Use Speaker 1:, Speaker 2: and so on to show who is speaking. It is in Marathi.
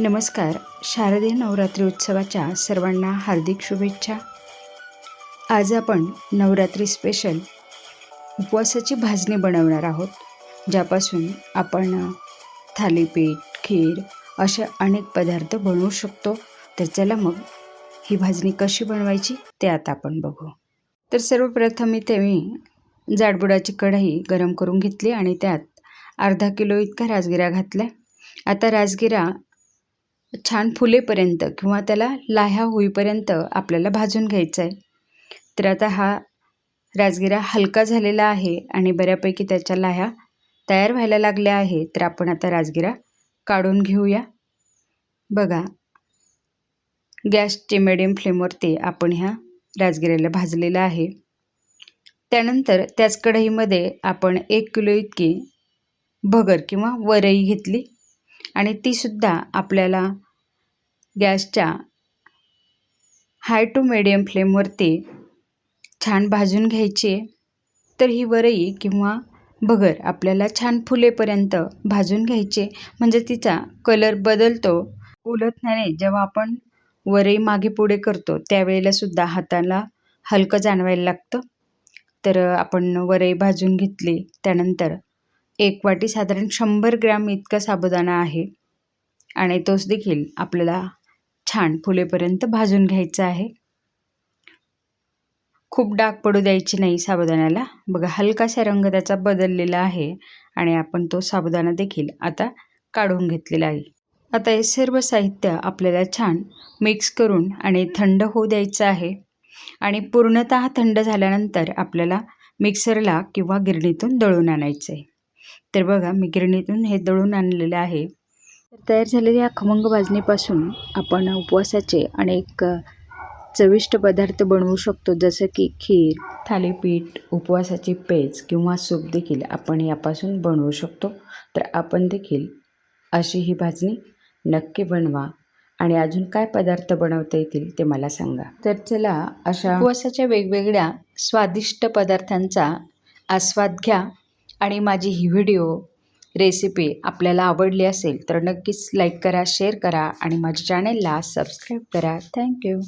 Speaker 1: नमस्कार. शारदीय नवरात्री उत्सवाच्या सर्वांना हार्दिक शुभेच्छा. आज आपण नवरात्री स्पेशल उपवासाची भाजणी बनवणार आहोत ज्यापासून आपण थालीपीठ खीर असे अनेक पदार्थ बनवू शकतो. तर चला मग ही भाजणी कशी बनवायची ते आता आपण बघू. तर सर्वप्रथम इथे मी जाडबुडाची कढई गरम करून घेतली आणि त्यात अर्धा किलो इतका राजगिरा घातला आता राजगिरा छान फुलेपर्यंत किंवा त्याला लाह्या होईपर्यंत आपल्याला भाजून घ्यायचं आहे तर आता हा राजगिरा हलका झालेला आहे आणि बऱ्यापैकी त्याच्या लाह्या तयार व्हायला लागल्या आहे तर आपण आता राजगिरा काढून घेऊया. बघा गॅसचे मिडियम फ्लेमवरती आपण ह्या राजगिऱ्याला भाजलेलं आहे. त्यानंतर त्याच कढईमध्ये आपण एक किलो इतकी भगर किंवा वरई घेतली. आणि तीसुद्धा आपल्याला गॅसच्या हाय टू मिडियम फ्लेमवरती छान भाजून घ्यायची आहे. तर ही वरई किंवा भगर आपल्याला छान फुलेपर्यंत भाजून घ्यायचे म्हणजे तिचा कलर बदलतो. उलटण्याने जेव्हा आपण वरई मागे पुढे करतो त्यावेळेला सुद्धा हाताला हलकं जाणवायला लागतं. तर आपण वरई भाजून घेतली त्यानंतर एक वाटी साधारण शंभर ग्रॅम इतका साबुदाणा आहे. आणि तोच देखील आपल्याला छान फुलेपर्यंत भाजून घ्यायचा आहे. खूप डाग पडू द्यायची नाही साबुदाण्याला. बघा हलकासा रंग त्याचा बदललेला आहे आणि आपण तो साबुदाणा देखील आता काढून घेतलेला आहे. आता हे सर्व साहित्य आपल्याला छान मिक्स करून आणि थंड होऊ द्यायचं आहे. आणि पूर्णतः थंड झाल्यानंतर आपल्याला मिक्सरला किंवा गिरणीतून दळून आणायचं आहे तर बघा मी गिरणीतून हे दळून आणलेलं आहे. तयार झालेल्या खमंग भाजणीपासून आपण उपवासाचे अनेक चविष्ट पदार्थ बनवू शकतो. जसं की खीर थालीपीठ उपवासाची पेज किंवा सूप देखील आपण यापासून बनवू शकतो. तर आपण देखील अशी ही भाजणी नक्की बनवा. आणि अजून काय पदार्थ बनवता येतील ते मला सांगा. तर चला अशा उपवासाच्या वेगवेगळ्या स्वादिष्ट पदार्थांचा आस्वाद घ्या. आणि माझी ही व्हिडिओ रेसिपी आपल्याला आवडली असेल तर नक्कीच लाईक करा शेअर करा आणि माझ्या चॅनेलला सबस्क्राईब करा. थँक्यू